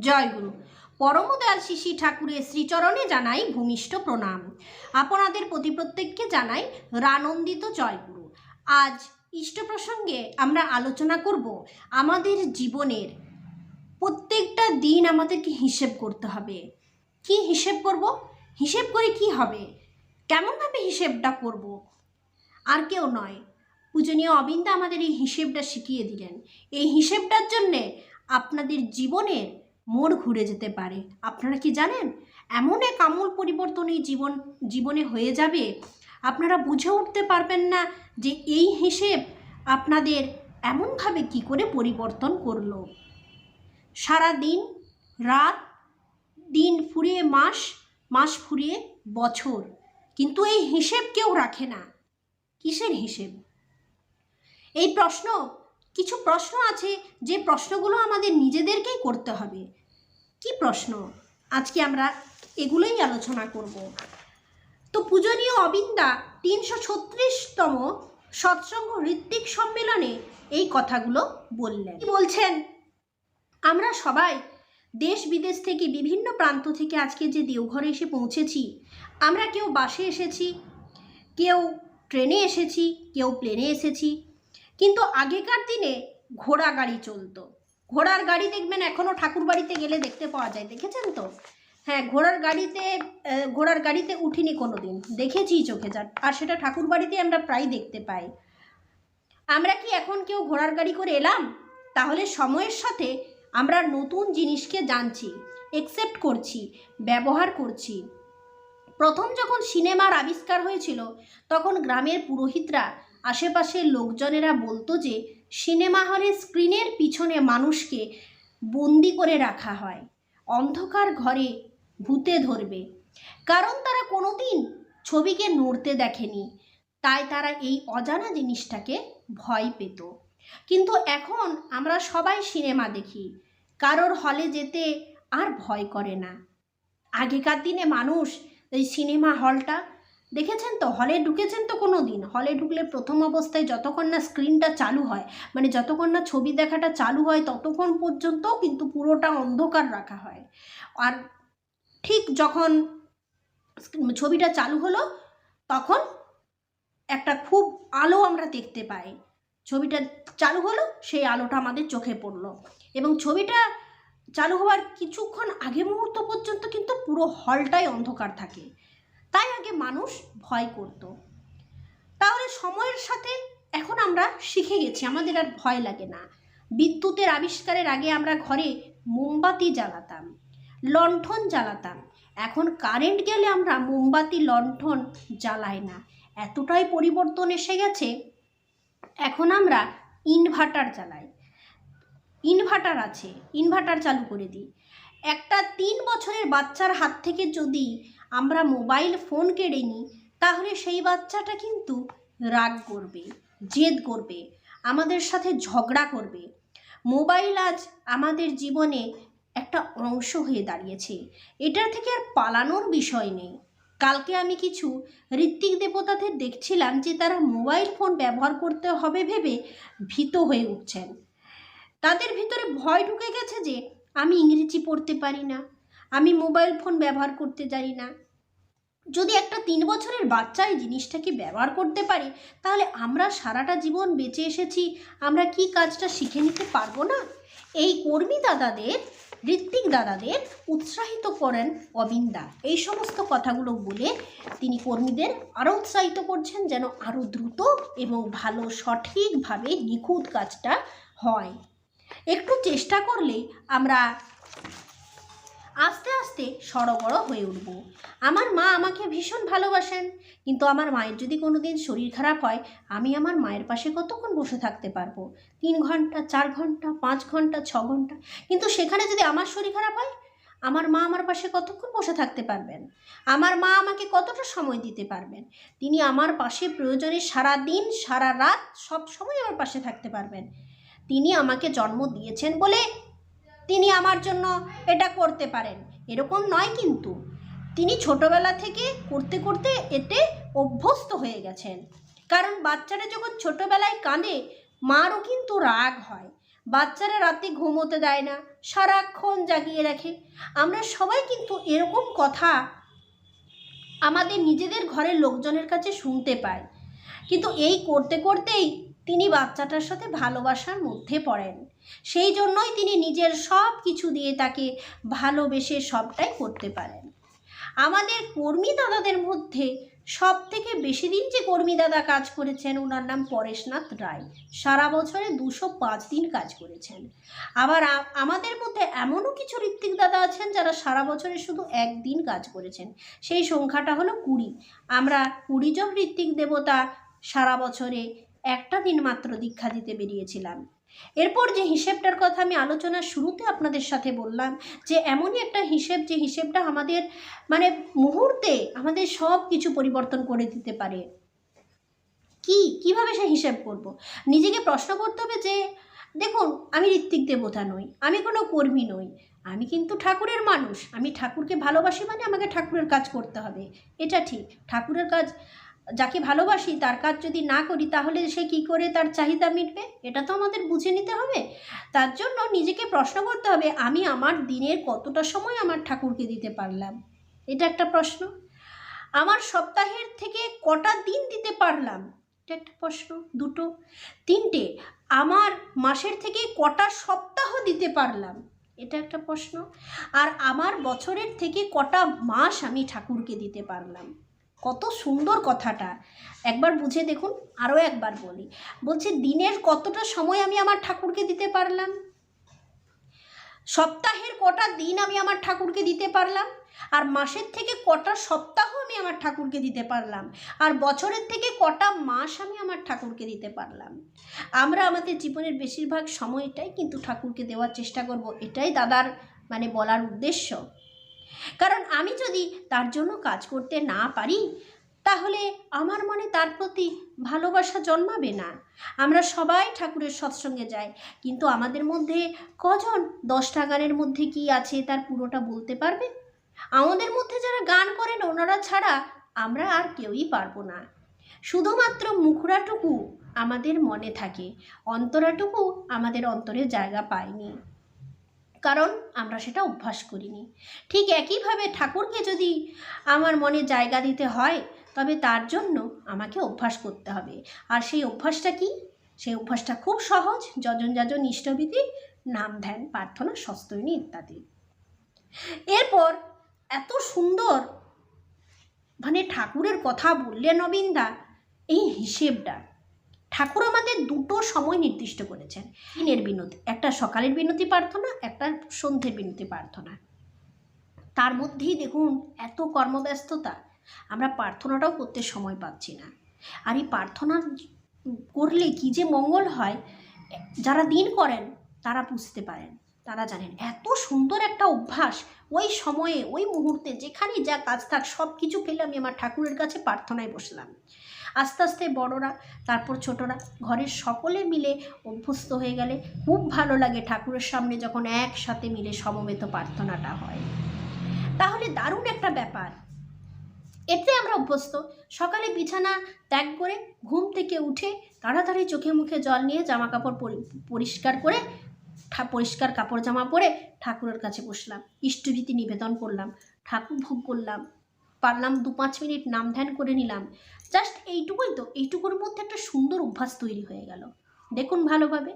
জয়গুরু পরমদয়াল শিশি ঠাকুরের শ্রীচরণে জানাই ভূমিষ্ঠ প্রণাম। আপনাদের প্রতি প্রত্যেককে জানাই রানন্দিত জয়গুরু আজ ইষ্ট প্রসঙ্গে আমরা আলোচনা করব আমাদের জীবনের প্রত্যেকটা দিন আমাদেরকে হিসেব করতে হবে। কি হিসেব করব? হিসেব করে কি হবে? কেমনভাবে হিসেবটা করব? আর কেউ নয়। পূজনীয় অবিন্দা আমাদের এই হিসেবটা শিখিয়ে দিলেন। এই হিসেবটার জন্যে আপনাদের জীবনের মোড় ঘুরে যেতে পারে। আপনারা কি জানেন? এমন এক আমূল পরিবর্তন এই জীবন, জীবনে হয়ে যাবে? আপনারা বুঝে উঠতে পারবেন না যে এই হিসেব আপনাদের এমনভাবে কি করে পরিবর্তন করল। সারা দিন, রাত, দিন ফুরিয়ে মাস মাস ফুরিয়ে বছর। কিন্তু এই হিসেব কেউ রাখে না। কিসের হিসেব? এই প্রশ্ন কিছু প্রশ্ন আছে যে প্রশ্নগুলো আমাদের নিজেদেরকেই করতে হবে। কি প্রশ্ন? আজকে আমরা এগুলোই আলোচনা করব। তো পূজনীয় অবিন্দা তিনশো ছত্রিশতম সৎসঙ্গ ঋত্বিক সম্মেলনে এই কথাগুলো বললেন। বলছেন, আমরা সবাই দেশ বিদেশ থেকে বিভিন্ন প্রান্ত থেকে আজকে যে দেওঘরে এসে পৌঁছেছি, আমরা কেউ বাসে এসেছি, কেউ ট্রেনে এসেছি, কেউ প্লেনে এসেছি কিন্তু আগেকার দিনে ঘোড়া গাড়ি চলতো। ঘোড়ার গাড়ি দেখবেন এখনও ঠাকুর বাড়িতে গেলে দেখতে পাওয়া যায়, দেখেছেন তো? হ্যাঁ ঘোড়ার গাড়িতে ঘোড়ার গাড়িতে উঠিনি কোনো দিন দেখেছি চোখে যা, আর সেটা ঠাকুর বাড়িতে আমরা প্রায় দেখতে পাই। আমরা কি এখন কেউ ঘোড়ার গাড়ি করে এলাম? তাহলে সময়ের সাথে আমরা নতুন জিনিসকে জানছি একসেপ্ট করছি, ব্যবহার করছি। প্রথম যখন সিনেমার আবিষ্কার হয়েছিল, তখন গ্রামের পুরোহিতরা আশেপাশের লোকজনেরা বলতো যে, সিনেমা হলে স্ক্রিনের পিছনে মানুষকে বন্দি করে রাখা হয়। অন্ধকার ঘরে ভূতে ধরবে। কারণ তারা কোনোদিন ছবিকে নড়তে দেখেনি। তাই তারা এই অজানা জিনিসটাকে ভয় পেত। কিন্তু এখন আমরা সবাই সিনেমা দেখি। কারোর হলে যেতে আর ভয় করে না। আগেকার দিনে মানুষ এই সিনেমা হলটা দেখেছেন তো? হলে ঢুকেছেন তো কোনো দিন হলে ঢুকলে প্রথম অবস্থায় যতক্ষণ না স্ক্রিনটা চালু হয় মানে যতক্ষণ না ছবি দেখাটা চালু হয়, ততক্ষণ পর্যন্ত কিন্তু পুরোটা অন্ধকার রাখা হয়। আর ঠিক যখন ছবিটা চালু হলো, তখন একটা খুব আলো আমরা দেখতে পাই। ছবিটা চালু হলো, সেই আলোটা আমাদের চোখে পড়ল। এবং ছবিটা চালু হওয়ার কিছুক্ষণ আগে মুহূর্ত পর্যন্ত কিন্তু পুরো হলটাই অন্ধকার থাকে। তাই আগে মানুষ ভয় করত। তাহলে সময়ের সাথে এখন আমরা শিখে গেছি, আমাদের আর ভয় লাগে না। বিদ্যুতের আবিষ্কারের আগে আমরা ঘরে মোমবাতি জ্বালাতাম, লণ্ঠন জ্বালাতাম। এখন কারেন্ট গেলে আমরা মোমবাতি, লণ্ঠন জ্বালাই না। এতটাই পরিবর্তন এসে গেছে, এখন আমরা ইনভার্টার জ্বালাই। ইনভার্টার আছে, ইনভার্টার চালু করে দিই। একটা তিন বছরের বাচ্চার হাত থেকে যদি আমরা মোবাইল ফোন কেড়ে নিই, তাহলে সেই বাচ্চাটা কিন্তু রাগ করবে, জেদ করবে, আমাদের সাথে ঝগড়া করবে। মোবাইল আজ আমাদের জীবনে একটা অংশ হয়ে দাঁড়িয়েছে। এটার থেকে আর পালানোর বিষয় নেই। কালকে আমি কিছু ঋত্বিক দেবতাদের দেখছিলাম যে তারা মোবাইল ফোন ব্যবহার করতে হবে ভেবে ভীত হয়ে উঠছেন। তাদের ভিতরে ভয় ঢুকে গেছে যে আমি ইংরেজি পড়তে পারি না। আমি মোবাইল ফোন ব্যবহার করতে জানি না। যদি একটা তিন বছরের বাচ্চা এই জিনিসটাকে ব্যবহার করতে পারে, তাহলে আমরা সারাটা জীবন বেঁচে এসেছি, আমরা কি কাজটা শিখে নিতে পারব না? এই কর্মী দাদাদের, ঋত্বিক দাদাদের উৎসাহিত করেন অবিন্দা এই সমস্ত কথাগুলো বলে তিনি কর্মীদের আরও উৎসাহিত করছেন যেন আরও দ্রুত এবং ভালো সঠিকভাবে নিখুঁত কাজটা হয়। একটু চেষ্টা করলেই আমরা আস্তে আস্তে সড়গড় হয়ে উঠব। আমার মা আমাকে ভীষণ ভালোবাসেন, কিন্তু আমার মায়ের যদি কোনো দিন শরীর খারাপ হয়, আমি আমার মায়ের পাশে কতক্ষণ বসে থাকতে পারব? তিন ঘণ্টা, চার ঘণ্টা, পাঁচ ঘণ্টা, ছ ঘণ্টা? কিন্তু সেখানে যদি আমার শরীর খারাপ হয়, আমার মা আমার পাশে কতক্ষণ বসে থাকতে পারবেন? আমার মা আমাকে কতটা সময় দিতে পারবেন? তিনি আমার পাশে প্রয়োজনে সারা দিন সারা রাত সব সময় আমার পাশে থাকতে পারবেন। তিনি আমাকে জন্ম দিয়েছেন বলে তিনি আমার জন্য এটা করতে পারেন। এরকম নয় কিন্তু। তিনি ছোটবেলা থেকে করতে করতে এতে অভ্যস্ত হয়ে গেছেন। কারণ বাচ্চারা যখন ছোটবেলায় কাঁদে, মারও কিন্তু রাগ হয়। বাচ্চারা রাতে ঘুমোতে দেয় না, সারাক্ষণ জাগিয়ে রাখে। আমরা সবাই কিন্তু এরকম কথা আমাদের নিজেদের ঘরের লোকজনের কাছে শুনতে পাই। কিন্তু এই করতে করতেই তিনি বাচ্চাটার সাথে ভালোবাসার মধ্যে পড়েন। সেই জন্যই তিনি নিজের সব কিছু দিয়ে তাকে ভালোবেসে সবটাই করতে পারেন। আমাদের কর্মী দাদাদের মধ্যে সব থেকে বেশি দিন যে কর্মী দাদা কাজ করেছেন ওনার নাম পরেশনাথ রায়। সারা বছরে দুশো পাঁচ দিন কাজ করেছেন। আবার আমাদের মধ্যে এমনও কিছু ঋত্বিক দাদা আছেন, যারা সারা বছরে শুধু একদিন কাজ করেছেন। সেই সংখ্যাটা হলো কুড়ি। আমরা কুড়ি জন ঋত্বিক দেবতা সারা বছরে একটা দিন মাত্র দীক্ষা দিতে বেরিয়েছিলাম। এরপর যে হিসেবটার কথা আমি আলোচনার শুরুতে আপনাদের সাথে বললাম, যে এমনই একটা হিসেব, যে হিসেবটা আমাদের মানে মুহূর্তে আমাদের সব কিছু পরিবর্তন করে দিতে পারে। কি? কীভাবে সে হিসেব করব। নিজেকে প্রশ্ন করতে হবে যে, দেখুন, আমি ঋত্বিক দেবতা নই, আমি কোনো কর্মী নই, আমি কিন্তু ঠাকুরের মানুষ, আমি ঠাকুরকে ভালোবাসি মানে আমাকে ঠাকুরের কাজ করতে হবে। এটা ঠিক, ঠাকুরের কাজ যাকে ভালোবাসি, তার কাজ যদি না করি, তাহলে সে কি করে তার চাহিদা মিটবে? এটা তো আমাদের বুঝে নিতে হবে। তার জন্য নিজেকে প্রশ্ন করতে হবে, আমি আমার দিনের কতটা সময় আমার ঠাকুরকে দিতে পারলাম? এটা একটা প্রশ্ন। আমার সপ্তাহের থেকে কটা দিন দিতে পারলাম? এটা একটা প্রশ্ন, দুটো। তিনটে, আমার মাসের থেকে কটা সপ্তাহ দিতে পারলাম? এটা একটা প্রশ্ন। আর আমার বছরের থেকে কটা মাস আমি ঠাকুরকে দিতে পারলাম? কত সুন্দর কথাটা। একবার বুঝে দেখুন, আরও একবার বলি। বলছে, দিনের কতটা সময় আমি আমার ঠাকুরকে দিতে পারলাম? সপ্তাহের কটা দিন আমি আমার ঠাকুরকে দিতে পারলাম? আর মাসের থেকে কটা সপ্তাহ আমি আমার ঠাকুরকে দিতে পারলাম? আর বছরের থেকে কটা মাস আমি আমার ঠাকুরকে দিতে পারলাম? আমরা আমাদের জীবনের বেশিরভাগ সময়টাই কিন্তু ঠাকুরকে দেওয়ার চেষ্টা করব। এটাই দাদার মানে বলার উদ্দেশ্য। কারণ আমি যদি তার জন্য কাজ করতে না পারি, তাহলে আমার মনে তার প্রতি ভালোবাসা জন্মাবে না। আমরা সবাই ঠাকুরের সৎসঙ্গে যাই, কিন্তু আমাদের মধ্যে কজন দশটা গানের মধ্যে কি আছে তার পুরোটা বলতে পারবে? আমাদের মধ্যে যারা গান করেন, ওনারা ছাড়া আমরা আর কেউই পারব না। শুধুমাত্র মুখরাটুকু আমাদের মনে থাকে, অন্তরাটুকু আমাদের অন্তরে জায়গা পায়নি। কারণ আমরা সেটা অভ্যাস করিনি। ঠিক একইভাবে ঠাকুরকে যদি আমার মনে জায়গা দিতে হয়, তবে তার জন্য আমাকে অভ্যাস করতে হবে। আর সেই অভ্যাসটা কি? সেই অভ্যাসটা খুব সহজ, যজন যাজন ইষ্টবিধি নাম ধ্যান, প্রার্থনা, সস্তৈনী ইত্যাদি। এরপর এত সুন্দর মানে ঠাকুরের কথা বললে নবীনদা এই হিসেবটা। ঠাকুর আমাদের দুটো সময় নির্দিষ্ট করেছেন। দিনের বিনতি, একটা সকালের বিনতি প্রার্থনা, একটা সন্ধ্যের বিনতি প্রার্থনা। তার মধ্যেই দেখুন এত কর্মব্যস্ততা, আমরা প্রার্থনাটাও করতে সময় পাচ্ছি না। আর এই প্রার্থনা করলে কি যে মঙ্গল হয়, যারা দিন করেন, তারা বুঝতে পারেন। তারা জানেন, এত সুন্দর একটা অভ্যাস, ওই সময়ে, ওই মুহূর্তে যেখানে যা কাজ থাক সব কিছু ফেলে আমি আমার ঠাকুরের কাছে প্রার্থনায় বসলাম। আস্তে আস্তে বড়রা, তারপর ছোটরা, ঘরের সকলে মিলে অভ্যস্ত হয়ে গেলে খুব ভালো লাগে ঠাকুরের সামনে যখন একসাথে মিলে সমবেত প্রার্থনাটা হয়। তাহলে দারুণ একটা ব্যাপার। এতে আমরা অভ্যস্ত। সকালে বিছানা ত্যাগ করে ঘুম থেকে উঠে তাড়াতাড়ি চোখে মুখে জল নিয়ে জামা কাপড় পরি- পরিষ্কার করে পরিষ্কার কাপড় জামা পরে ঠাকুরের কাছে বসলাম। ইষ্টরীতি নিবেদন করলাম, ঠাকুর ভোগ করলাম, পারলাম দু পাঁচ মিনিট নাম ধ্যান করে নিলাম। জাস্ট এইটুকুই তো, এইটুকুর মধ্যে একটা সুন্দর অভ্যাস তৈরি হয়ে গেল। দেখুন ভালোভাবে।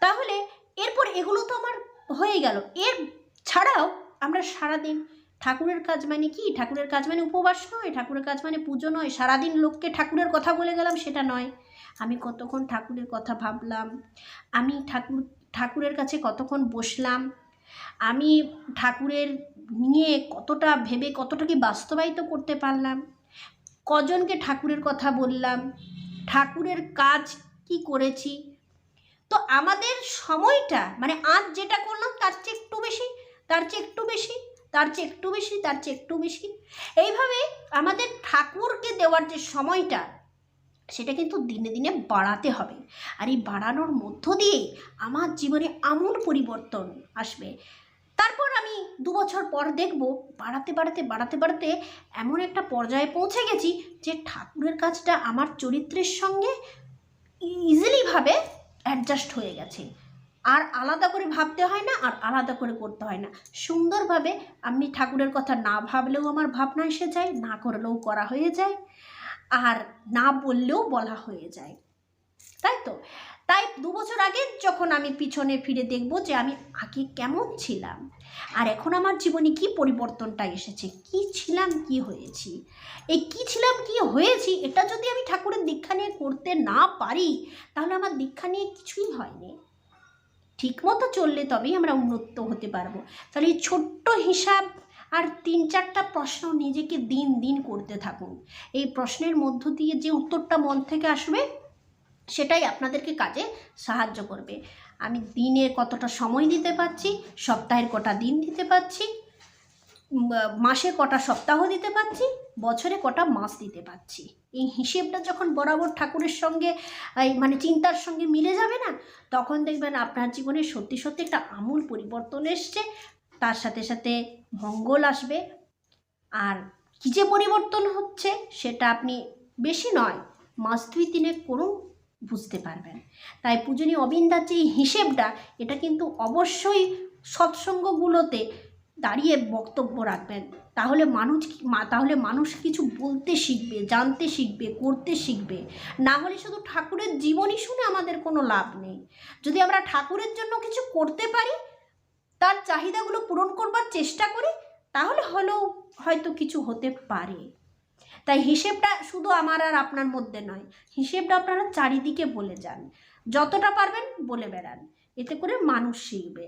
তাহলে এরপর এগুলো তো আমার হয়ে গেল। এর ছাড়াও আমরা সারাদিন, ঠাকুরের কাজ মানে কি? ঠাকুরের কাজ মানে উপবাস নয়, ঠাকুরের কাজ মানে পুজো নয়। সারাদিন লোককে ঠাকুরের কথা বলে গেলাম, সেটা নয়। আমি কতক্ষণ ঠাকুরের কথা ভাবলাম? আমি ঠাকুর, ঠাকুরের কাছে কতক্ষণ বসলাম? আমি ঠাকুরের নিয়ে কতটা ভেবে কতটা কি বাস্তবায়িত করতে পারলাম? কজনকে ঠাকুরের কথা বললাম? ঠাকুরের কাজ কি করেছি? তো আমাদের সময়টা মানে আজ যেটা করলাম তার চেয়ে একটু বেশি, তার চেয়ে একটু বেশি, তার চেয়ে একটু বেশি, তার চেয়ে একটু বেশি। এইভাবে আমাদের ঠাকুরকে দেওয়ার যে সময়টা, সেটা কিন্তু দিনে দিনে বাড়াতে হবে। আর এই বাড়ানোর মধ্য দিয়ে আমার জীবনে আমূল পরিবর্তন আসবে। তারপর দু বছর পর দেখব, বাড়াতে বাড়াতে বাড়াতে বাড়াতে এমন একটা পর্যায়ে পৌঁছে গেছি যে ঠাকুরের কাজটা আমার চরিত্রের সঙ্গে ইজিলিভাবে অ্যাডজাস্ট হয়ে গেছে। আর আলাদা করে ভাবতে হয় না, আর আলাদা করে করতে হয় না। সুন্দরভাবে আপনি ঠাকুরের কথা না ভাবলেও আমার ভাবনা এসে যায়, না করলেও করা হয়ে যায়, আর না বললেও বলা হয়ে যায়। তাই তো? তাই দু বছর আগে যখন আমি পিছনে ফিরে দেখব যে আমি আগে কেমন ছিলাম, আর এখন আমার জীবনে কি পরিবর্তনটা এসেছে, কি ছিলাম, কি হয়েছি, এই কি ছিলাম, কি হয়েছি, এটা যদি আমি ঠাকুরের দীক্ষা নিয়ে করতে না পারি, তাহলে আমার দীক্ষা নিয়ে কিছুই হয়নি। ঠিক মতো চললে তবেই আমরা উন্নত হতে পারব। তাহলে এই ছোট্ট হিসাব আর তিন চারটা প্রশ্ন নিজেকে দিন দিন করতে থাকুন। এই প্রশ্নের মধ্য দিয়ে যে উত্তরটা মন থেকে আসবে সেটাই আপনাদেরকে কাজে সাহায্য করবে। আমি দিনে কতটা সময় দিতে পারছি, সপ্তাহের কটা দিন দিতে পারছি মাসে কটা সপ্তাহ দিতে পারছি, বছরে কটা মাস দিতে পারছি। এই হিসেবটা যখন বরাবর ঠাকুরের সঙ্গে মানে চিন্তার সঙ্গে মিলে যাবে না, তখন দেখবেন আপনার জীবনে সত্যি সত্যি একটা আমূল পরিবর্তন এসছে, তার সাথে সাথে মঙ্গল আসবে। আর কী যে পরিবর্তন হচ্ছে সেটা আপনি বেশি নয়, মাস দুই তিনে করুন বুঝতে পারবেন। তাই পূজনীয় অবিন্দার যে হিসেবটা, এটা কিন্তু অবশ্যই সৎসঙ্গগুলোতে দাঁড়িয়ে বক্তব্য রাখবেন। তাহলে মানুষ তাহলে মানুষ কিছু বলতে শিখবে, জানতে শিখবে, করতে শিখবে। না হলে শুধু ঠাকুরের জীবনই শুনে আমাদের কোনো লাভ নেই। যদি আমরা ঠাকুরের জন্য কিছু করতে পারি, তার চাহিদাগুলো পূরণ করবার চেষ্টা করি, তাহলে হলেও হয়তো কিছু হতে পারে। তাই হিসেবটা শুধু আমার আর আপনার মধ্যে নয়, হিসেবটা আপনারা চারিদিকে বলে যান। যতটা পারবেন বলে বেড়ান, এতে করে মানুষ শিখবে।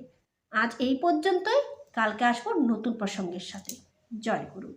আজ এই পর্যন্তই, কালকে আসব নতুন প্রসঙ্গের সাথে। জয় গুরু।